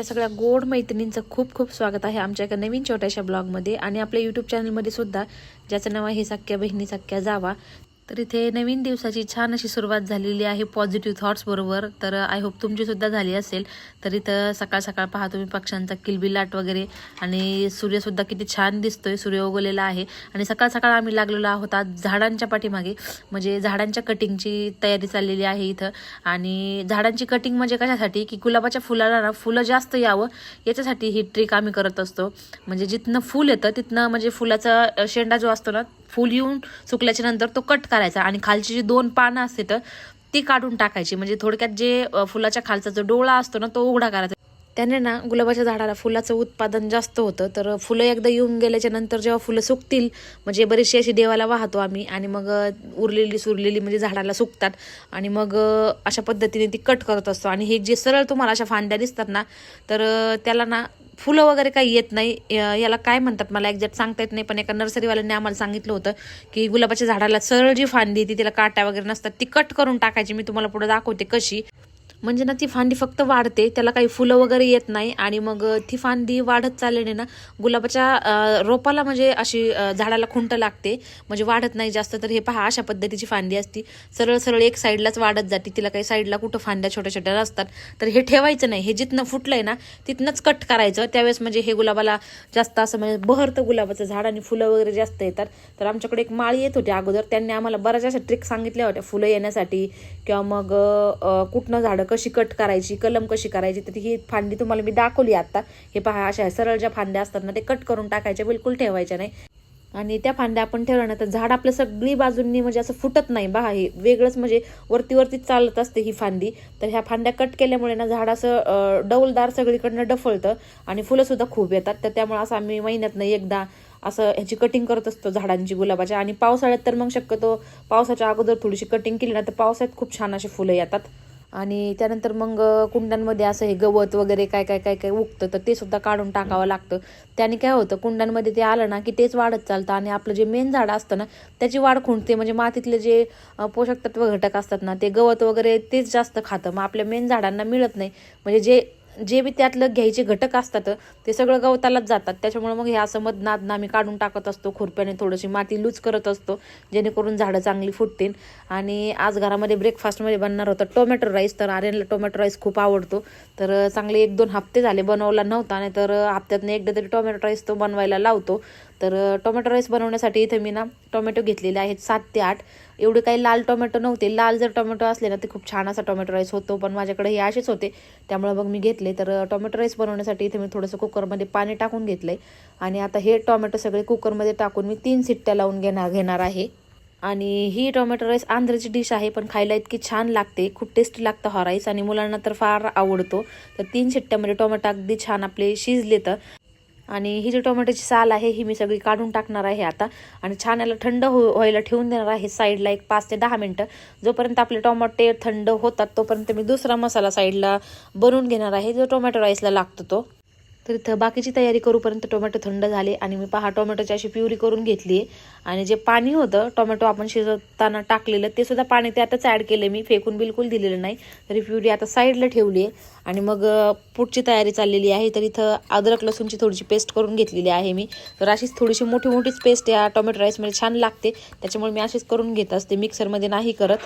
आमच्या सगळ्या गोड मैत्रिणींचं खूप खूप स्वागत आहे आमच्या एका नवीन छोट्याशा ब्लॉगमध्ये. आणि आपल्या यूट्यूब चॅनलमध्ये सुद्धा ज्याचं नाव आहे सख्या बहिणी सख्या जावा. तर इथे नवीन दिवसाची छान अशी सुरुवात झालेली आहे पॉझिटिव्ह थॉट्स बरोबर. तर आय होप तुमची सुद्धा झाली असेल. तर इथं सकाळ सकाळ पहा तुम्ही पक्ष्यांचा किलबिलाट वगैरे आणि सूर्यसुद्धा किती छान दिसतोय सूर्य उगवलेला आहे. आणि सकाळ सकाळ आम्ही लागलेलो आहोत आज झाडांच्या पाठीमागे. म्हणजे झाडांच्या कटिंगची तयारी चाललेली आहे इथं. आणि झाडांची कटिंग म्हणजे कशासाठी? की गुलाबाच्या फुलाला ना फुलं जास्त यावं याच्यासाठी ही ट्रिक आम्ही करत असतो. म्हणजे जिथनं फुल येतं तिथनं म्हणजे फुलाचा शेंडा जो असतो ना फुल येऊन सुकल्याच्या नंतर तो कट करायचा आणि खालची जी दोन पानं असते तर ती काढून टाकायची. म्हणजे थोडक्यात जे फुलाच्या खालचा जो डोळा असतो ना तो उघडा करायचा. त्याने ना गुलाबाच्या झाडाला फुलाचं उत्पादन जास्त होतं. तर फुलं एकदा येऊन गेल्याच्यानंतर जेव्हा फुलं सुकतील म्हणजे बरीचशी अशी देवाला वाहतो आम्ही आणि मग उरलेली सुरलेली म्हणजे झाडाला सुकतात आणि मग अशा पद्धतीने ती कट करत असतो. आणि हे जे सरळ तुम्हाला अशा फांद्या दिसतात ना तर त्याला ना फुलं वगैरे काही येत नाही. याला काय म्हणतात मला एक्झॅक्ट सांगता येत नाही पण एका नर्सरीवाल्यांनी आम्हाला सांगितलं होतं की गुलाबाच्या झाडाला सरळ जी फांदी ती तिला काट्या वगैरे नसतात ती कट करून टाकायची. मी तुम्हाला पुढे दाखवते कशी. म्हणजे ना ती फांदी फक्त वाढते त्याला काही फुलं वगैरे येत नाही आणि मग ती फांदी वाढत चालल्याने ना गुलाबाच्या रोपाला म्हणजे अशी झाडाला खुंट लागते. म्हणजे वाढत नाही जास्त. तर हे पहा अशा पद्धतीची फांदी असती. सरळ सरळ एक साईडलाच वाढत जाते. तिला काही साईडला कुठं फांद्या छोट्या छोट्या असतात तर हे ठेवायचं नाही. हे जिथनं फुटलंय ना तिथनंच कट करायचं. त्यावेळेस म्हणजे हे गुलाबाला जास्त असं म्हणजे बहरतं गुलाबाचं झाड आणि फुलं वगैरे जास्त येतात. तर आमच्याकडे एक माळी येत होती अगोदर. त्यांनी आम्हाला बऱ्याच अशा ट्रिक सांगितल्या होत्या फुलं येण्यासाठी. किंवा मग कुठनं झाडं कशी कट करायची कलम कशी करायची तर ही फांदी तुम्हाला मी दाखवली आता. हे पहा अशा सरळ ज्या फांद्या असतात ना ते कट करून टाकायच्या बिलकुल ठेवायच्या नाही. आणि त्या फांद्या आपण ठेवल्या ना तर झाड आपलं सगळी बाजूंनी म्हणजे असं फुटत नाही बहा हे वेगळंच म्हणजे वरती वरती चालत असते ही फांदी. तर ह्या फांद्या कट केल्यामुळे ना झाड असं डौलदार सगळीकडनं डफळतं आणि फुलं सुद्धा खूप येतात. तर त्यामुळे असं आम्ही महिन्यातनं एकदा असं ह्याची कटिंग करत असतो झाडांची गुलाबाच्या. आणि पावसाळ्यात तर मग शक्यतो पावसाच्या अगोदर थोडीशी कटिंग केली ना तर पावसाळ्यात खूप छान असे फुलं येतात. आणि त्यानंतर मग कुंडांमध्ये असं हे गवत वगैरे काय काय काय काय उगतं तर ते सुद्धा काढून टाकावं लागतं. त्याने काय होतं कुंडांमध्ये ते आलं ना की तेच वाढत चालतं आणि आपलं जे मेन झाड असतं ना त्याची वाढ खुंटते. म्हणजे मातीतले जे पोषक तत्व घटक असतात ना ते गवत वगैरे तेच जास्त खातं. मग आपल्या मेन झाडांना मिळत नाही. म्हणजे जे जे बी त्यातलं घ्यायचे घटक असतात ते सगळं गवतालाच जातात. त्याच्यामुळे मग हे असं मधनादनं आम्ही काढून टाकत असतो खुरप्याने थोडीशी माती लूज करत असतो जेणेकरून झाडं चांगली फुटतील. आणि आज घरामध्ये ब्रेकफास्टमध्ये बनणार होतं टोमॅटो राईस तर आर्यनला टोमॅटो राईस खूप आवडतो. तर चांगले एक दोन हप्ते झाले बनवला नव्हता नाही तर हप्त्यातनं एकदा तरी टोमॅटो राईस तो बनवायला लावतो. तर टोमॅटो राईस बनवण्यासाठी इथे मी ना टोमॅटो घेतलेले आहेत सात ते आठ. एवढे काही लाल टोमॅटो नव्हते. लाल जर टोमॅटो असले ना ते खूप छान असा टोमॅटो राईस होतो. पण माझ्याकडे हे असेच होते. त्यामुळे मग मी घेतले. तर टोमॅटो राईस बनवण्यासाठी इथे मी थोडंसं कुकरमध्ये पाणी टाकून घेतलंय. आणि आता हे टोमॅटो सगळे कुकरमध्ये टाकून मी तीन सिट्ट्या लावून घेणार घेणार आहे. आणि ही टोमॅटो राईस आंध्रची डिश आहे पण खायला इतकी छान लागते. खूप टेस्टी लागतं हा राईस आणि मुलांना तर फार आवडतो. तर तीन शिट्ट्यामध्ये टोमॅटो अगदी छान आपले शिजले तर आणि ही जी टोमॅटोची साल आहे ही मी सगळी काढून टाकणार आहे आता. आणि छान याला थंड हो व्हायला ठेवून देणार आहे साईडला एक पाच ते दहा मिनटं. जोपर्यंत आपले टोमॅटे थंड होतात तोपर्यंत मी दुसरा मसाला साईडला बनवून घेणार आहे जो टोमॅटो राईसला लागतो तो. तर इथं बाकीची तयारी करूपर्यंत टोमॅटो थंड झाले आणि मी पहा टोमॅटोची अशी प्युरी करून घेतली. आहे आणि जे पाणी होतं टोमॅटो आपण शिजवताना टाकलेलं ते सुद्धा पाणी ते आताच ॲड केलं मी फेकून बिलकुल दिलेलं नाही. तरी प्युरी आता साईडला ठेवली आहे आणि मग पुढची तयारी चाललेली आहे. तर इथं अद्रक लसूणची थोडीशी पेस्ट करून घेतलेली आहे मी. तर अशीच थोडीशी मोठी मोठीच पेस्ट या टोमॅटो राईसमध्ये छान लागते. त्याच्यामुळे मी अशीच करून घेत असते मिक्सरमध्ये नाही करत.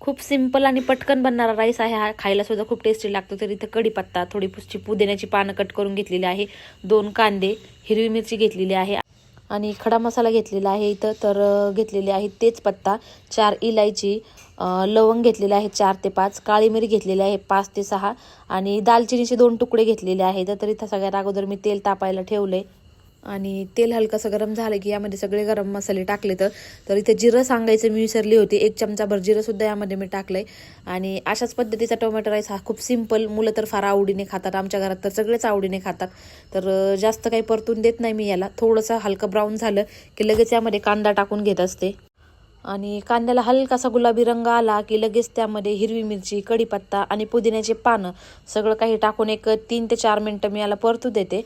खूप सिंपल आणि पटकन बनणारा राईस आहे. हा खायला सुद्धा खूप टेस्टी लागतो. तर इथं कढीपत्ता थोडी पुसची पुदिन्याची पानं कट करून घेतलेली आहे. दोन कांदे हिरवी मिरची घेतलेली आहे. आणि खडा मसाला घेतलेला आहे इथं. तर घेतलेले आहे तेजपत्ता चार इलायची लवंग घेतलेले आहे चार ते पाच काळी मिरी घेतलेली आहे पाच ते सहा आणि दालचिनीचे दोन तुकडे घेतलेले आहेत. तर इथं सगळ्यात अगोदर मी तेल तापायला ठेवलं आहे आणि तेल हलकंसं गरम झालं की यामध्ये सगळे गरम मसाले टाकले तर इथे जिरं सांगायचं मी विसरली होती. एक चमचाभर जिरंसुद्धा यामध्ये मी टाकलंय. आणि अशाच पद्धतीचा टोमॅटो राईस हा खूप सिंपल मुलं तर फार आवडीने खातात. आमच्या घरात तर सगळेच आवडीने खातात. तर जास्त काही परतून देत नाही मी याला. थोडंसं हलकं ब्राऊन झालं की लगेच यामध्ये कांदा टाकून घेत असते. आणि कांद्याला हलकासा गुलाबी रंग आला की लगेच त्यामध्ये हिरवी मिरची कढीपत्ता आणि पुदिन्याचे पानं सगळं काही टाकून एक तीन ते चार मिनटं मी याला परतू देते.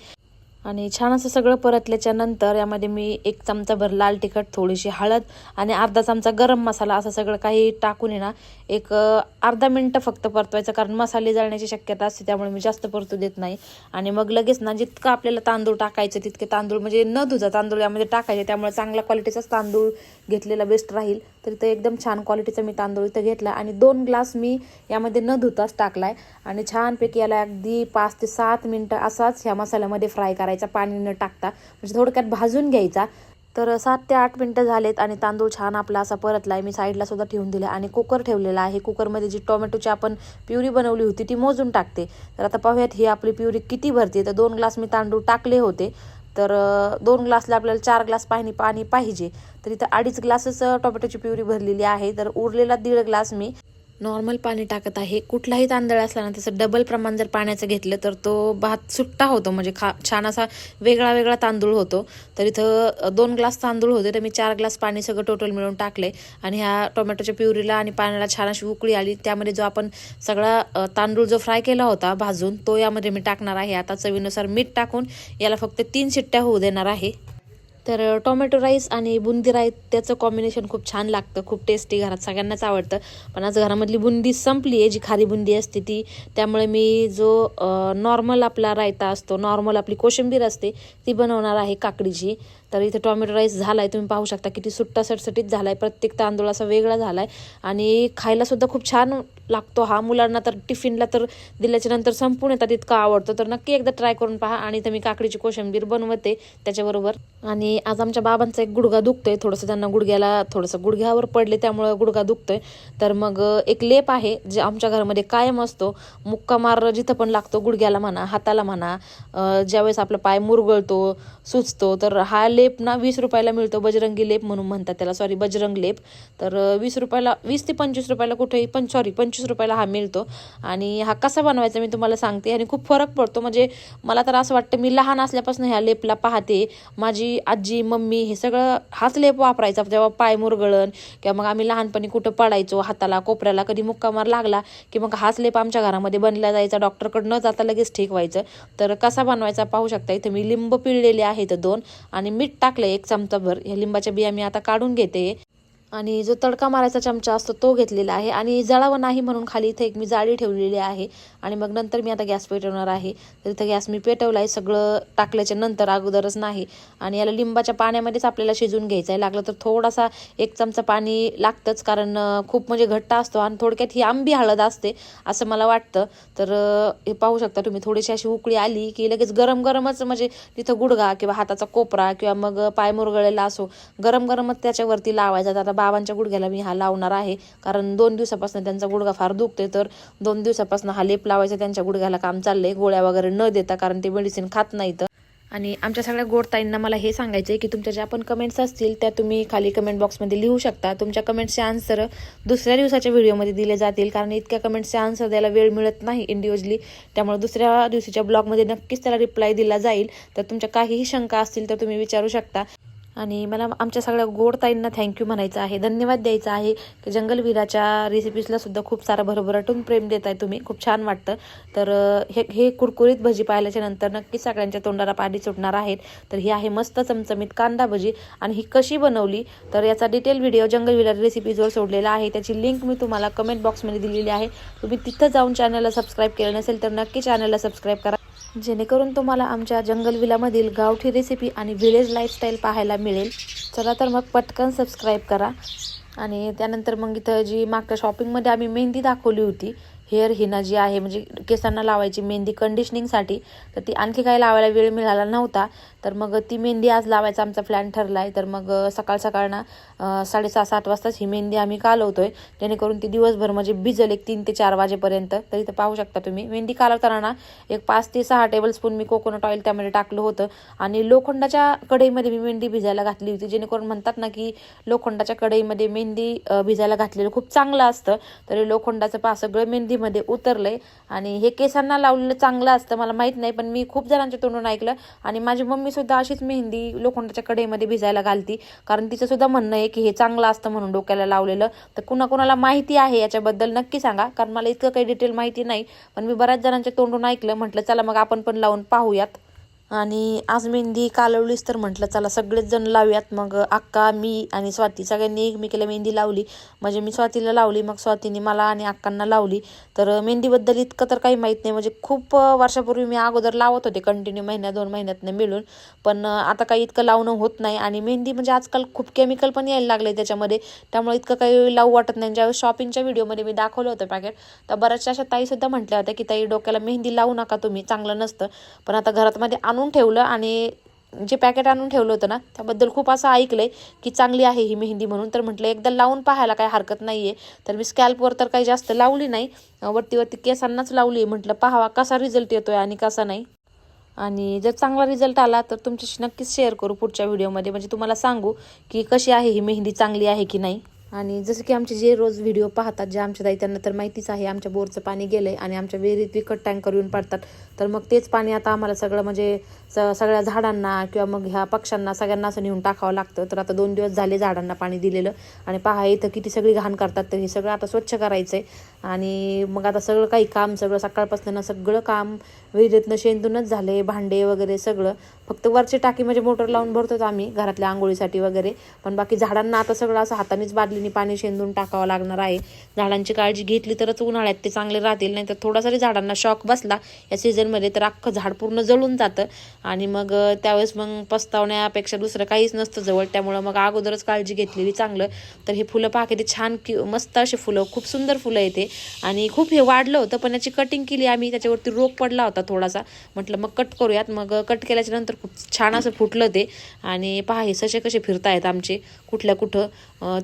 आणि छान असं सगळं परतल्याच्या नंतर यामध्ये मी एक चमचाभर लाल तिखट थोडीशी हळद आणि अर्धा चमचा गरम मसाला असं सगळं काही टाकून आहे ना एक अर्धा मिनटं फक्त परतवायचं कारण मसाले जळण्याची शक्यता असते त्यामुळे मी जास्त परतू देत नाही. आणि मग लगेच ना जितकं आपल्याला तांदूळ टाकायचं तितके तांदूळ म्हणजे न धुजा तांदूळ यामध्ये टाकायचे त्यामुळे चांगल्या क्वालिटीचाच तांदूळ घेतलेला बेस्ट राहील तर इथं एकदम छान क्वालिटीचा मी तांदूळ इथं घेतला आणि दोन ग्लास मी यामध्ये न धुताच टाकलाय. आणि छानपैकी याला अगदी पाच ते सात मिनटं असाच ह्या मसाल्यामध्ये फ्राय करायचा पाणी न टाकता. म्हणजे थोडक्यात भाजून घ्यायचा. तर सात ते आठ मिनटं झालेत आणि तांदूळ छान आपला असा परतला आहे मी साईडला सुद्धा ठेवून दिला आणि कुकर ठेवलेला आहे. कुकरमध्ये जी टोमॅटोची आपण प्युरी बनवली होती ती मोजून टाकते. तर आता पाहूयात ही आपली प्युरी किती भरते. तर दोन ग्लास मी तांदूळ टाकले होते. तर दोन ग्लासला आपल्याला चार ग्लास पाणी पाणी पाहिजे. तर इथं अडीच ग्लासच टोमॅटोची प्युरी भरलेली आहे. तर उरलेला दीड ग्लास मी नॉर्मल पाणी टाकत आहे. कुठलाही तांदळ असला ना त्याचं डबल प्रमाण जर पाण्याचं घेतलं तर तो भात सुट्टा होतो. म्हणजे खा छान असा वेगळा वेगळा तांदूळ होतो. तर इथं दोन ग्लास तांदूळ होते तर मी चार ग्लास पाणी सगळं टोटल मिळून टाकले. आणि ह्या टोमॅटोच्या प्युरीला आणि पाण्याला छान अशी उकळी आली. त्यामध्ये जो आपण सगळा तांदूळ जो फ्राय केला होता भाजून तो यामध्ये मी टाकणार आहे. आता चवीनुसार मीठ टाकून याला फक्त तीन शिट्ट्या होऊ देणार आहे. तर टोमॅटो राईस आणि बुंदी राईस त्याचं कॉम्बिनेशन खूप छान लागतं खूप टेस्टी घरात सगळ्यांनाच आवडतं. पण आज घरामधली बुंदी संपली आहे जी खारी बुंदी असते ती. त्यामुळे मी जो नॉर्मल आपला रायता असतो नॉर्मल आपली कोशिंबीर असते ती बनवणार आहे काकडीची. तर इथे टोमॅटो राईस झाला आहे तुम्ही पाहू शकता किती सुट्टा सटसटीत झाला आहे प्रत्येक तांदूळ असा वेगळा झाला आहे आणि खायलासुद्धा खूप छान लागतो हा. मुलांना तर टिफिनला तर दिल्याच्या नंतर संपून येतात इतका आवडतो. तर नक्की एकदा ट्राय करून पहा. आणि इथं मी काकडीची कोशिंबीर बनवते त्याच्याबरोबर. आणि आज आमच्या बाबांचा एक गुडघा दुखतोय. थोडंसं त्यांना गुडघ्याला थोडंसं गुडघ्यावर पडले त्यामुळं गुडघा दुखतोय. तर मग एक लेप आहे जे आमच्या घरामध्ये कायम असतो. मुक्का मार जिथं पण लागतो गुडघ्याला म्हणा हाताला म्हणा ज्यावेळेस आपला पाय मुरगळतो सुचतो तर हा लेप लेप ना वीस रुपयाला मिळतो बजरंगी लेप म्हणून म्हणतात त्याला. सॉरी बजरंग लेप. तर वीस रुपयाला वीस ते पंचवीस रुपयाला कुठेही पण सॉरी पंचवीस रुपयाला हा मिळतो. आणि हा कसा बनवायचा मी तुम्हाला सांगते. आणि खूप फरक पडतो. म्हणजे मला तर असं वाटतं मी लहान असल्यापासून ह्या लेपला पाहते. माझी आजी मम्मी हे सगळं हाच लेप वापरायचा. जेव्हा पाय मुरगळण किंवा मग आम्ही लहानपणी कुठं पडायचो हाताला कोपऱ्याला कधी मुक्कामार लागला की मग हाच लेप आमच्या घरामध्ये बनला जायचा. डॉक्टरकडे न जाता लगेच ठीक व्हायचं. तर कसा बनवायचा पाहू शकता. इथे मी लिंब पिळलेले आहेत दोन. आणि मीठ टाकलं एक चमचाभर. ह्या लिंबाच्या बिया मी आता काढून घेते. आणि जो तडका मारायचा चमचा असतो तो घेतलेला आहे. आणि जळावं नाही म्हणून खाली इथे एक मी जाळी ठेवलेली आहे. आणि मग नंतर मी आता गॅस पेटवणार आहे. तर इथं गॅस मी पेटवला आहे. सगळं टाकल्याच्या नंतर अगोदरच नाही. आणि याला लिंबाच्या पाण्यामध्येच आपल्याला शिजून घ्यायचं आहे लागलं तर थोडासा एक चमचा पाणी लागतंच कारण खूप म्हणजे घट्ट असतो आणि थोडक्यात ही आंबी हळद असते असं मला वाटतं. तर हे पाहू शकता तुम्ही थोडीशी अशी उकळी आली की लगेच गरम गरमच म्हणजे तिथं गुडघा किंवा हाताचा कोपरा किंवा मग पाय मुरगळलेला असो गरम गरमच त्याच्यावरती लावायचा. तर आता बाबांच्या गुडघ्याला मी हा लावणार आहे. कारण दोन दिवसापासून त्यांचा गुडघा फार दुखतोय. तर दोन दिवसापासून हा लेप लावायचा त्यांच्या गुडघ्याला काम चाललंय. गोळ्या वगैरे न देता कारण ते मेडिसिन खात नाहीत. आणि आमच्या सगळ्या गोडताईंना मला हे सांगायचं आहे की तुमच्या ज्या पण कमेंट्स असतील त्या तुम्ही खाली कमेंट बॉक्समध्ये लिहू शकता. तुमच्या कमेंट्सचे आन्सर दुसऱ्या दिवसाच्या व्हिडिओमध्ये दिले जातील. कारण इतक्या कमेंट्सचे आन्सर द्यायला वेळ मिळत नाही इंडिव्हिज्युअली त्यामुळे दुसऱ्या दिवशीच्या ब्लॉगमध्ये नक्कीच त्याला रिप्लाय दिला जाईल. तर तुमच्या काहीही शंका असतील तर तुम्ही विचारू शकता. आणि मला आमच्या सगळ्या गोड ताईंना थँक्यू म्हणायचं आहे. धन्यवाद द्यायचा आहे. की जंगलवीराच्या रेसिपीजला सुद्धा खूप सारा भरभराटून प्रेम देत आहे तुम्ही. खूप छान वाटतं. तर हे हे कुरकुरीत भजी पाहिल्याच्या नंतर नक्कीच सगळ्यांच्या तोंडाला पाणी सुटणार आहेत. तर ही आहे मस्त चमचमीत कांदा भजी आणि ही कशी बनवली? तर याचा डिटेल व्हिडिओ जंगलविरा रेसिपीजवर सोडलेला आहे. त्याची लिंक मी तुम्हाला कमेंट बॉक्समध्ये दिलेली आहे. तुम्ही तिथं जाऊन चॅनलला सबस्क्राईब केलं नसेल तर नक्की चॅनलला सबस्क्राईब करा. जेणेकरून तुम्हाला आमच्या जंगल विलामधील गावठी रेसिपी आणि व्हिलेज लाईफस्टाईल पाहायला मिळेल. चला तर मग पटकन सबस्क्राईब करा. आणि त्यानंतर मग इथं जी मागच्या शॉपिंगमध्ये आम्ही मेहंदी दाखवली होती हेअर हिना जी आहे म्हणजे केसांना लावायची मेहंदी कंडिशनिंगसाठी तर ती आणखी काही लावायला वेळ मिळाला नव्हता. तर मग ती मेहंदी आज लावायचा आमचा प्लॅन ठरला आहे तर मग सकाळ सकाळ ना साडेसहा सात वाजताच ही मेहंदी आम्ही कालवतोय. जेणेकरून ती दिवसभर म्हणजे भिजल एक तीन ते चार वाजेपर्यंत. तर इथं पाहू शकता तुम्ही. मेहंदी कालवताना ना एक पाच ते सहा टेबलस्पून मी कोकोनट ऑइल त्यामध्ये टाकलं होतं. आणि लोखंडाच्या कढईमध्ये मी मेहंदी भिजायला घातली होती. जेणेकरून म्हणतात ना की लोखंडाच्या कढईमध्ये मेहंदी भिजायला घातलेलं खूप चांगलं असतं. तरी लोखंडाचं पा सगळं मेहंदीमध्ये उतरलंय. आणि हे केसांना लावलेलं चांगलं असतं मला माहीत नाही. पण मी खूप जणांच्या तोंडून ऐकलं. आणि माझी मम्मी सुद्धा अशीच मेहंदी लोखंडाच्या कडेमध्ये भिजायला घालती. कारण तिचं सुद्धा म्हणणं आहे की हे चांगलं असतं म्हणून डोक्याला लावलेलं. तर कुणाकुणाला माहिती आहे याच्याबद्दल नक्की सांगा. कारण मला इतकं काही डिटेल माहिती नाही. पण मी बऱ्याच जणांच्या तोंडून ऐकलं. म्हटलं चला मग आपण पण लावून पाहूयात. आणि आज मेहंदी कालवलीच तर म्हटलं चला सगळेच जण लावूयात. मग अक्का मी आणि स्वाती सगळ्यांनी एकमेकीला मेहंदी लावली. म्हणजे मी स्वातीला लावली मग स्वातीने मला आणि अक्कांना लावली. तर मेहंदीबद्दल इतकं तर काही माहीत नाही. म्हणजे खूप वर्षापूर्वी मी अगोदर लावत होते कंटिन्यू महिन्या दोन महिन्यातनं मिळून. पण आता काही इतकं लावणं होत नाही. आणि मेहंदी म्हणजे आजकाल खूप केमिकल पण यायला लागले त्याच्यामध्ये. त्यामुळे इतकं काही लावू वाटत नाही. ज्यावेळेस शॉपिंगच्या व्हिडिओमध्ये मी दाखवलं होतं पॅकेट तर बऱ्याचशा अशा ताईसुद्धा म्हटल्या होत्या की ताई डोक्याला मेहंदी लावू नका तुम्ही. चांगलं नसतं. पण आता घरात मध्ये आणून ठेवलं आणि जे पॅकेट आणून ठेवलं होतं ना त्याबद्दल खूप असं ऐकलंय की चांगली आहे ही मेहंदी म्हणून. तर म्हटलं एकदा लावून पाहायला काही हरकत नाही आहे तर मी स्कॅल्पवर तर काही जास्त लावली नाही. वरती वरती केसांनाच लावली आहे. म्हटलं पाहावा कसा रिझल्ट येतोय आणि कसा नाही. आणि जर चांगला रिझल्ट आला तर तुमच्याशी नक्कीच शेअर करू पुढच्या व्हिडिओमध्ये म्हणजे तुम्हाला सांगू की कशी आहे ही मेहंदी चांगली आहे की नाही. आणि जसं की आमचे जे रोज व्हिडिओ पाहतात जे आमच्या ताई त्यांना तर माहितीच आहे आमच्या बोरचं पाणी गेलं आहे आणि आमच्या विहिरीत विकट टँकर येऊन पाडतात. तर मग तेच पाणी आता आम्हाला सगळं म्हणजे स सगळ्या झाडांना किंवा मग ह्या पक्ष्यांना सगळ्यांना असं नेऊन टाकावं लागतं. तर आता दोन दिवस झाले झाडांना पाणी दिलेलं आणि पहा इथं किती सगळी घाण करतात तर हे सगळं आता स्वच्छ करायचं आहे आणि मग आता सगळं काही काम सगळं सकाळपासून सगळं काम विहिरीतनं शेंदूनच झाले भांडे वगैरे सगळं. फक्त वरची टाकी म्हणजे मोटर लावून भरतोच आम्ही घरातल्या आंघोळीसाठी वगैरे. पण बाकी झाडांना आता सगळं असं हातानेच बादलीने पाणी शेंदून टाकावं लागणार आहे. झाडांची काळजी घेतली तरच उन्हाळ्यात ते चांगले राहतील नाही तर थोडा जरी झाडांना शॉक बसला या सीझनमध्ये तर अख्खं झाड पूर्ण जळून जातं. आणि मग त्यावेळेस मग पस्तावण्यापेक्षा दुसरं काहीच नसतं जवळ. त्यामुळं मग अगोदरच काळजी घेतलेली चांगलं. तर हे फुलं पाहा किती छान कि मस्त असे फुलं खूप सुंदर फुलं येते आणि खूप हे वाढलं होतं पण याची कटिंग केली आम्ही. त्याच्यावरती रोग पडला होता थोडासा. म्हटलं मग कट करूयात. मग कट केल्याच्यानंतर खूप छान असं फुटलं ते. आणि पहा हे ससे कसे फिरतायत आमचे कुठल्या कुठं.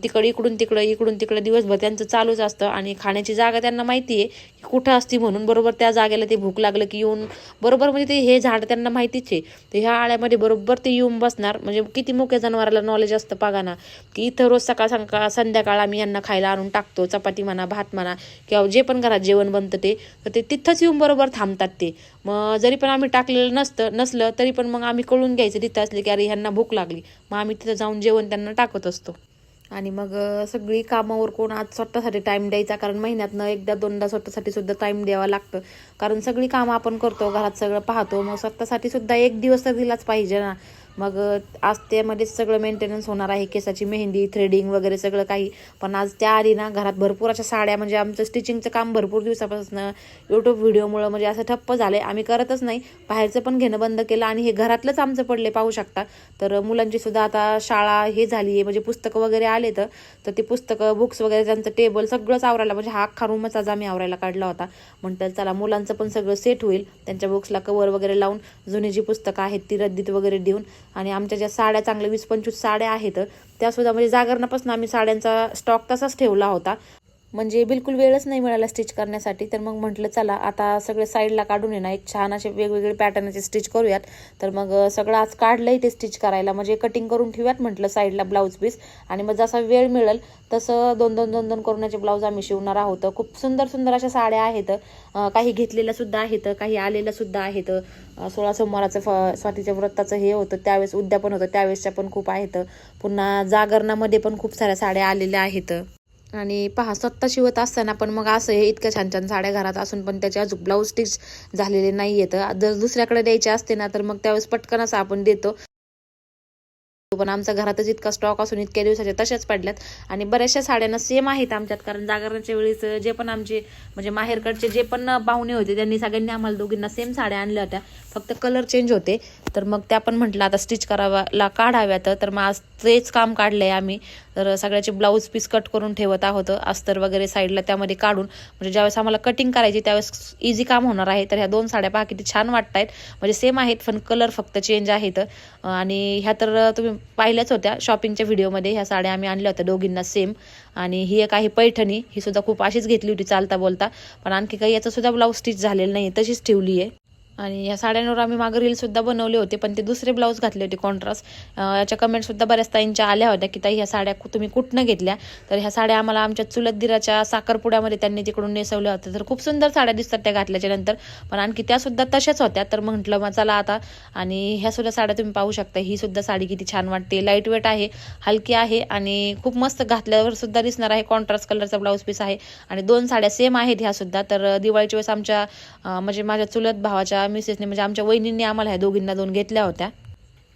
तिकडं इकडून तिकडं इकडून तिकडं दिवसभर त्यांचं चालूच असतं. आणि खाण्याची जागा त्यांना माहिती आहे की कुठं असती म्हणून. बरोबर त्या जागेला ते भूक लागलं की येऊन. बरोबर म्हणजे ते हे झाड त्यांना माहितीच इथे तर ह्या आळ्यामध्ये बरोबर ते येऊन बसणार. म्हणजे किती मोक्या जनावराला नॉलेज असतं बघा ना की इथं रोज सकाळ सकाळ संध्याकाळ आम्ही यांना खायला आणून टाकतो. चपाती म्हणा भात म्हणा किंवा जे पण घरात जेवण बनतं ते. तर ते तिथंच येऊन बरोबर थांबतात ते. मग जरी पण आम्ही टाकलेलं नसतं नसलं तरी पण मग आम्ही कळून घ्यायचं तिथं असले की अरे ह्यांना भूक लागली. मग आम्ही तिथं जाऊन जेवण त्यांना टाकत असतो. आणि मग सगळी कामावर कोण आज स्वतःसाठी टाईम द्यायचा कारण महिन्यातनं एकदा दोनदा स्वतःसाठी सुद्धा टाईम द्यावा लागतं. कारण सगळी कामं आपण करतो घरात सगळं पाहतो मग स्वतःसाठी सुद्धा एक दिवस तर दिलाच पाहिजे ना. मग आज त्यामध्येच सगळं मेंटेनन्स होणार आहे केसाची मेहंदी थ्रेडिंग वगैरे सगळं काही. पण आज त्या आधी ना घरात भरपूर अशा साड्या म्हणजे आमचं स्टिचिंगचं काम भरपूर दिवसापासून यूट्यूब व्हिडिओमुळं म्हणजे असं ठप्प झालं आम्ही करतच नाही. बाहेरचं पण घेणं बंद केलं आणि हे घरातलंच आमचं पडले पाहू शकता. तर मुलांची सुद्धा आता शाळा हे झाली आहे म्हणजे पुस्तकं वगैरे आले तर तर ते पुस्तकं बुक्स वगैरे त्यांचं टेबल सगळंच आवरायला म्हणजे हा अख्खा रूमच आज आम्ही आवरायला काढला होता. म्हणतात चला मुलांचं पण सगळं सेट होईल. त्यांच्या बुक्सला कवर वगैरे लावून जुनी जी पुस्तकं आहेत ती रद्दीत वगैरे देऊन आणि आमच्या ज्या साड्या चांगल्या वीस पंचवीस साड्या आहेत त्यासुद्धा म्हणजे जागरणापासून आम्ही साड्यांचा स्टॉक तसाच ठेवला होता. म्हणजे बिलकुल वेळच नाही मिळाला स्टिच करण्यासाठी. तर मग म्हटलं चला आता सगळे साईडला काढून येणार एक छान असे वेगवेगळे पॅटर्नचे स्टिच करूयात. तर मग सगळं आज काढलंय ते स्टिच करायला. म्हणजे कटिंग करून ठेवूयात म्हटलं साईडला ब्लाऊज पीस आणि मग जसा वेळ मिळेल तसं दोन दोन दोन दोन करोनाचे ब्लाऊज आम्ही शिवणार आहोत. खूप सुंदर सुंदर अशा साड्या आहेत. काही घेतलेल्या सुद्धा आहेत काही आलेल्या सुद्धा आहेत. सोळा सोमवाराचं फ स्वातीच्या व्रताचं हे होतं त्यावेळेस उद्यापन होतं त्यावेळेसच्या पण खूप आहेत. पुन्हा जागरणामध्ये पण खूप साऱ्या साड्या आलेल्या आहेत. आणि पहा स्वतः शिवत असताना पण मग असं हे इतक्या छान छान साड्या घरात असून पण त्याचे अजून ब्लाऊज स्टिच झालेले नाही आहेत जर दुसऱ्याकडे द्यायचे असते ना तर मग त्यावेळेस पटकन असं आपण देतो. पण आमच्या घरातच इतका स्टॉक असून इतक्या दिवसाच्या तशाच पडल्यात. आणि बऱ्याचशा साड्यांना सेम आहेत आमच्यात कारण जागरणाच्या वेळेस जे पण आमचे म्हणजे माहेरकडचे जे पण पाहुणे होते त्यांनी सगळ्यांनी आम्हाला दोघींना सेम साड्या आणल्या होत्या. फक्त कलर चेंज होते. तर मग त्या पण म्हटलं आता स्टिच करावाला काढाव्यात. तर मग आज तेच काम काढलंय आम्ही. तर सगळ्याचे ब्लाऊज पीस कट करून ठेवत आहोत अस्तर वगैरे साईडला त्यामध्ये काढून. म्हणजे ज्यावेळेस आम्हाला कटिंग करायची त्यावेळेस इझी काम होणार आहे. तर ह्या दोन साड्या पहा किती छान वाटत आहेत म्हणजे सेम आहेत पण कलर फक्त चेंज आहेत. आणि ह्या तर तुम्ही पाहिल्याच होत्या शॉपिंगच्या व्हिडिओमध्ये ह्या साड्या आम्ही आणल्या होत्या दोघींना सेम आणि ही एक आहे पैठणी ही सुद्धा खूप अशीच घेतली होती चालता बोलता. पण आणखी काही याचं सुद्धा ब्लाऊज स्टिच झालेलं नाही तशीच ठेवली आहे आणि या साड्यांवर आम्ही मागे रीलसुद्धा बनवले होते पण ते दुसरे ब्लाऊज घातले होते कॉन्ट्रास्ट याच्या कमेंटसुद्धा बऱ्याच ताईंच्या आल्या होत्या की ताई ह्या साड्या तुम्ही कुठनं घेतल्या? तर ह्या साड्या आम्हाला आमच्या चुलत दिराच्या साखरपुड्यामध्ये त्यांनी तिकडून नेसवल्या होत्या. तर खूप सुंदर साड्या दिसतात त्या घातल्याच्या नंतर. पण आणखी त्यासुद्धा तशाच होत्या. तर म्हटलं मग चला आता. आणि ह्या सुद्धा साड्या तुम्ही पाहू शकता. ही सुद्धा साडी किती छान वाटते. लाइट वेट आहे हलकी आहे आणि खूप मस्त घातल्यावर सुद्धा दिसणार आहे. कॉन्ट्रास्ट कलरचा ब्लाऊज पीस आहे. आणि दोन साड्या सेम आहेत ह्या सुद्धा. तर दिवाळीच्या वेळेस आमच्या म्हणजे माझ्या चुलत भावाच्या मिसेसने म्हणजे आमच्या वहिनींनी आम्हाला ह्या दोघींना दोन घेतल्या होत्या.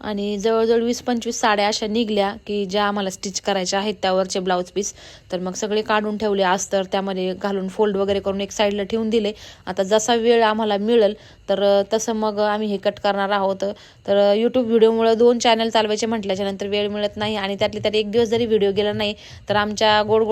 आणि जवळजवळ वीस पंचवीस साड्या अशा निघल्या की ज्या आम्हाला स्टिच करायच्या आहेत त्यावरचे ब्लाऊज पीस. तर मग सगळे काढून ठेवले अस्तर त्यामध्ये घालून फोल्ड वगैरे करून एक साईडला ठेवून दिले. आता जसा वेळ आम्हाला मिळेल तर तसं मग आम्ही हे कट करणार आहोत. तर यूट्यूब व्हिडिओमुळे दोन चॅनल चालवायचे म्हटल्याच्या नंतर वेळ मिळत नाही आणि त्यातले त्यात एक दिवस जरी व्हिडिओ गेला नाही तर आमच्या गोड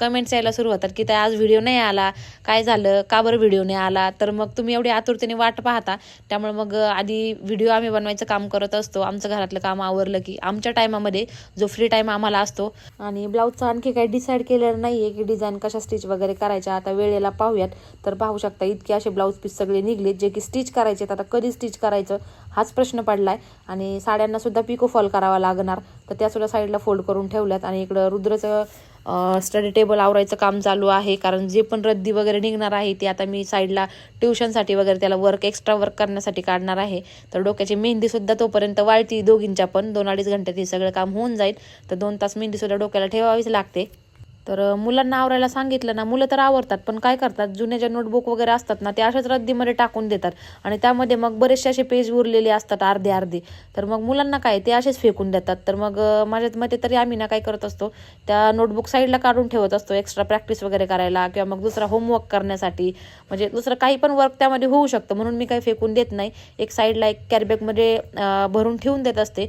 कमेंट्स यायला सुरू होतात की त्या आज व्हिडिओ नाही आला. काय झालं? का बरं व्हिडिओ नाही आला? तर मग तुम्ही एवढी आतुरतेने वाट पाहता. त्यामुळे मग आधी व्हिडिओ आम्ही बनवायचं काम करत असतो. आमचं घरातलं काम आवरलं की आमच्या टायमामध्ये जो फ्री टाईम आम्हाला असतो. आणि ब्लाऊजचं आणखी काही डिसाईड केलेलं नाही आहे की डिझाईन कशा स्टिच वगैरे करायच्या. आता वेळेला पाहूयात. तर पाहू शकता इतके असे ब्लाऊज पीस सगळे निघलेत जे की स्टिच करायचे आता कधी स्टिच करायचं? हाच प्रश्न पडला आहे आणि साड्यांना सुद्धा पिको फॉल करावा लागणार. तर त्या सुद्धा साईडला फोल्ड करून ठेवल्यात. आणि इकडं रुद्रचं स्टडी टेबल आवरायचं काम चालू आहे. कारण जे पण रद्दी वगैरे निघणार आहे ते आता मी साईडला ट्युशनसाठी वगैरे त्याला वर्क एक्स्ट्रा वर्क करण्यासाठी काढणार आहे. तर डोक्याची मेहंदीसुद्धा तोपर्यंत वाळती दोघींच्या पण. दोन अडीच घंट्यात हे सगळं काम होऊन जाईल. तर दोन तास मेहंदीसुद्धा डोक्याला ठेवावीच लागते. तर मुलांना आवरायला सांगितलं ना मुलं तर आवरतात पण काय करतात जुन्या ज्या नोटबुक वगैरे असतात ना ते अशाच रद्दीमध्ये टाकून देतात. आणि त्यामध्ये मग बरेचसे असे पेज उरलेले असतात अर्धे अर्धे. तर मग मुलांना काय ते असेच फेकून देतात. तर मग माझ्या मते तरी आम्ही ना काय करत असतो त्या नोटबुक साईडला काढून ठेवत असतो एक्स्ट्रा प्रॅक्टिस वगैरे करायला किंवा मग दुसरा होमवर्क करण्यासाठी. म्हणजे दुसरं काही पण वर्क त्यामध्ये होऊ शकतं म्हणून मी काही फेकून देत नाही. एक साईडला एक कॅरीबॅगमध्ये भरून ठेवून देत असते.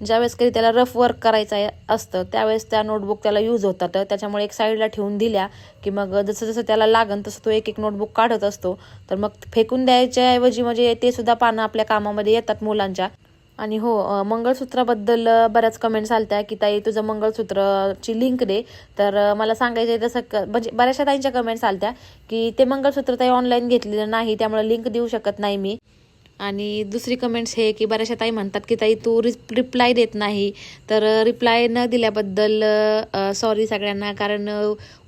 ज्यावेळेस कधी त्याला रफ वर्क करायचं आहे असतं त्यावेळेस त्या नोटबुक त्याला यूज होतात. त्याच्यामुळे एक साईडला ठेवून दिल्या की मग जसं जसं त्याला लागन तसं तो एक एक नोटबुक काढत असतो. तर मग फेकून द्यायच्याऐवजी म्हणजे ते सुद्धा पानं आपल्या कामामध्ये येतात मुलांच्या. आणि हो मंगळसूत्राबद्दल बऱ्याच कमेंट्स आलत्या की ताई तुझं मंगळसूत्रची लिंक दे. तर मला सांगायचं आहे तसं क म्हणजे बऱ्याचशा ताईंच्या कमेंट्स आलत्या की ते मंगळसूत्र ताई ऑनलाईन घेतलेलं नाही त्यामुळे लिंक देऊ शकत नाही मी. आणि दुसरी कमेंट्स हे की बऱ्याचशा ताई म्हणतात की ताई तू रि रिप्लाय देत नाही. तर रिप्लाय न दिल्याबद्दल सॉरी सगळ्यांना कारण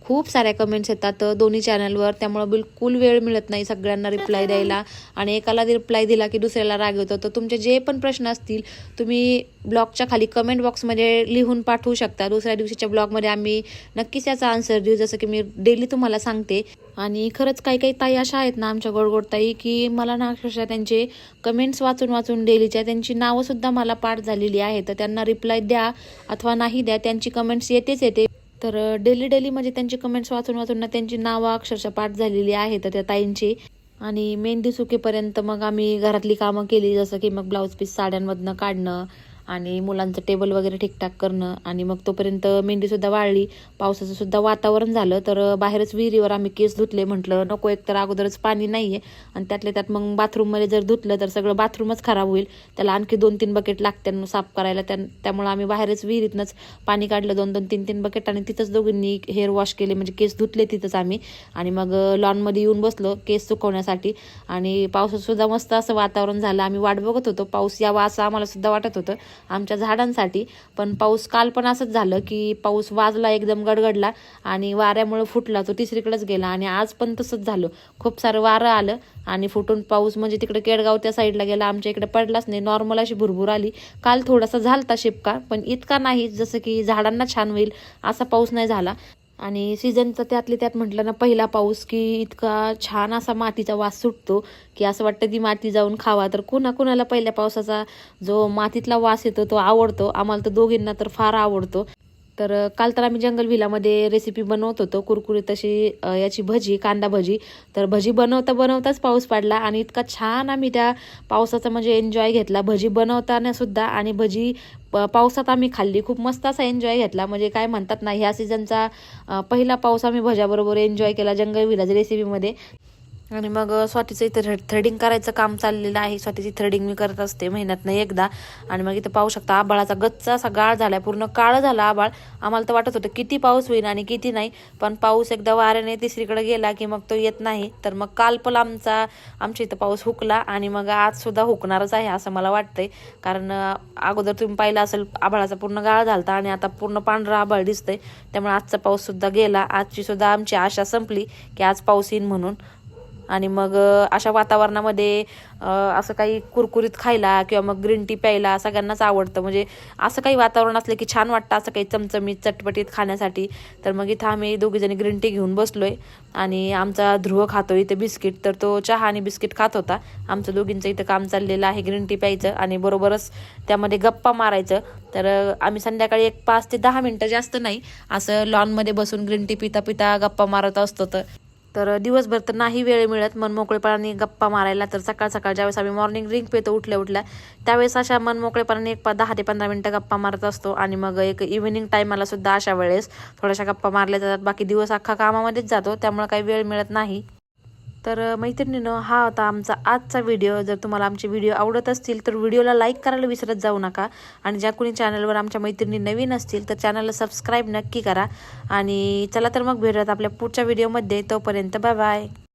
खूप साऱ्या कमेंट्स येतात. दोन्ही चॅनलवर त्यामुळं बिलकुल वेळ मिळत नाही सगळ्यांना रिप्लाय द्यायला. आणि एकाला रिप्लाय दिला की दुसऱ्याला राग येतो तर तुमचे जे पण प्रश्न असतील तुम्ही ब्लॉगच्या खाली कमेंट बॉक्समध्ये लिहून पाठवू शकता. दुसऱ्या दिवशीच्या ब्लॉगमध्ये आम्ही नक्कीच याचा आन्सर देऊ जसं की मी डेली तुम्हाला सांगते. आणि खरंच काही काही ताई अशा आहेत ना आमच्या गोडगोडताई की मला ना अक्षरशः त्यांचे कमेंट्स वाचून वाचून डेलीच्या त्यांची नावंसुद्धा मला पाठ झालेली आहे तर त्यांना रिप्लाय द्या अथवा नाही द्या त्यांची कमेंट्स येतेच येते. तर डेली डेली म्हणजे त्यांची कमेंट्स वाचून वाचून ना त्यांची नावं अक्षरशः पाठ झालेली आहेत त्या ताईंची. आणि मेहंदी सुकेपर्यंत मग आम्ही घरातली कामं केली जसं की मग ब्लाऊज पीस साड्यांमधनं काढणं आणि मुलांचं टेबल वगैरे ठीकठाक करणं आणि मग तोपर्यंत मेंढीसुद्धा वाळली. पावसाचं सुद्धा वातावरण झालं तर बाहेरच विहिरीवर आम्ही केस धुतले. म्हटलं नको एक तर अगोदरच पाणी नाही आहे आणि त्यातल्या त्यात मग बाथरूममध्ये जर धुतलं तर सगळं बाथरूमच खराब होईल. त्याला आणखी दोन तीन बकेट लागतात साफ करायला. त्या त्यामुळं आम्ही बाहेरच विहिरीतनंच पाणी काढलं. दोन दोन तीन तीन बकेट आणि तिथंच दोघींनी हेअर वॉश केले. म्हणजे केस धुतले तिथंच आम्ही. आणि मग लॉनमध्ये येऊन बसलो केस सुकवण्यासाठी. आणि पावसातसुद्धा मस्त असं वातावरण झालं. आम्ही वाट बघत होतो. पाऊस यावा असं आम्हाला सुद्धा वाटत होतं. आमच्या झाडांसाठी. पण पाऊस काल पण असंच झालं की पाऊस वाजला एकदम गडगडला आणि वाऱ्यामुळे फुटला तो तिसरीकडेच गेला आणि आज पण तसंच झालं. खूप सारं वारं आलं आणि फुटून पाऊस म्हणजे तिकडे केडगाव त्या साईडला गेला आमच्या इकडे पडलाच नाही. नॉर्मल अशी भुरभुर आली. काल थोडासा झालता शिपका पण इतका नाही जसं की झाडांना छान होईल असा पाऊस नाही झाला. आणि सीझनचं त्यातले त्यात म्हटलं ना पहिला पाऊस की इतका छान असा मातीचा वास सुटतो की असं वाटतं ती माती जाऊन खावा. तर कुणाकुणाला पहिल्या पावसाचा जो मातीतला वास येतो तो आवडतो. आम्हाला तर दोघींना तर फार आवडतो. तर काल तर आम्ही जंगल विलामध्ये रेसिपी बनवत होतो. कुरकुरीत अशी याची भजी कांदा भजी. तर भजी बनवता बनवताच पाऊस पडला आणि इतका छान आम्ही त्या पावसाचा म्हणजे एन्जॉय घेतला. भजी बनवताना सुद्धा आणि भजी पावसात आम्ही खाल्ली. खूप मस्त असा एन्जॉय घेतला. म्हणजे काय म्हणतात ना ह्या सीझनचा पहिला पाऊस आम्ही भज्याबरोबर एन्जॉय केला जंगल विलाज रेसिपीमध्ये आणि मग स्वातीचं इथं थ्रेडिंग करायचं काम चाललेलं आहे. स्वातीची थ्रेडिंग मी करत असते महिन्यातनं एकदा. आणि मग इथं पाहू शकता आबाळाचा गच्चा असा गाळ झाला पूर्ण काळ झाला आबाळ आम्हाला तर वाटत होतं किती पाऊस होईल आणि किती नाही. पण पाऊस एकदा वाऱ्याने तिसरीकडे गेला की मग तो येत नाही. तर मग काल पण आमचा आमच्या इथं पाऊस हुकला आणि मग आज सुद्धा हुकणारच आहे असं मला वाटतंय. कारण अगोदर तुम्ही पाहिलं असेल आबाळाचा पूर्ण गाळ झालता आणि आता पूर्ण पांढरा आबाळ दिसतंय. त्यामुळे आजचा पाऊस सुद्धा गेला. आजची सुद्धा आमची आशा संपली की आज पाऊस येईन म्हणून. आणि मग अशा वातावरणामध्ये असं काही कुरकुरीत खायला किंवा मग ग्रीन टी प्यायला सगळ्यांनाच आवडतं. म्हणजे असं काही वातावरण असलं की छान वाटतं असं काही चमचमीत चटपटीत खाण्यासाठी. तर मग इथं आम्ही दोघीजणी ग्रीन टी घेऊन बसलोय आणि आमचा ध्रुव खातो इथे बिस्किट. तर तो चहा आणि बिस्किट खात होता. आमचं दोघींचं इथं काम चाललेलं आहे ग्रीन टी प्यायचं आणि बरोबरच त्यामध्ये गप्पा मारायचं. तर आम्ही संध्याकाळी एक पाच ते दहा मिनटं जास्त नाही असं लॉनमध्ये बसून ग्रीन टी पिता पिता गप्पा मारत असतो. तर तर दिवसभर तर नाही वेळ मिळत. मन मोकळेपणाने गप्पा मारायला. तर सकाळ सकाळ ज्यावेळेस आम्ही मॉर्निंग ड्रिंक पितो उठल्या उठल्या त्यावेळेस अशा मन मोकळेपणाने एक पा दहा ते पंधरा मिनटं गप्पा मारत असतो. आणि मग एक इव्हिनिंग टायमाला सुद्धा अशा वेळेस थोड्याशा गप्पा मारल्या जातात. बाकी दिवस अख्खा कामामध्येच जातो. त्यामुळे काही वेळ मिळत नाही. तर मैत्रिणीनं हा होता आमचा आजचा व्हिडिओ. जर तुम्हाला आमचे व्हिडिओ आवडत असतील तर व्हिडिओला लाईक करायला विसरत जाऊ नका. आणि ज्या कोणी चॅनलवर आमच्या मैत्रिणी नवीन असतील तर चॅनलला सबस्क्राईब नक्की करा. आणि चला तर मग भेटूयात आपल्या पुढच्या व्हिडिओमध्ये. तोपर्यंत बाय बाय.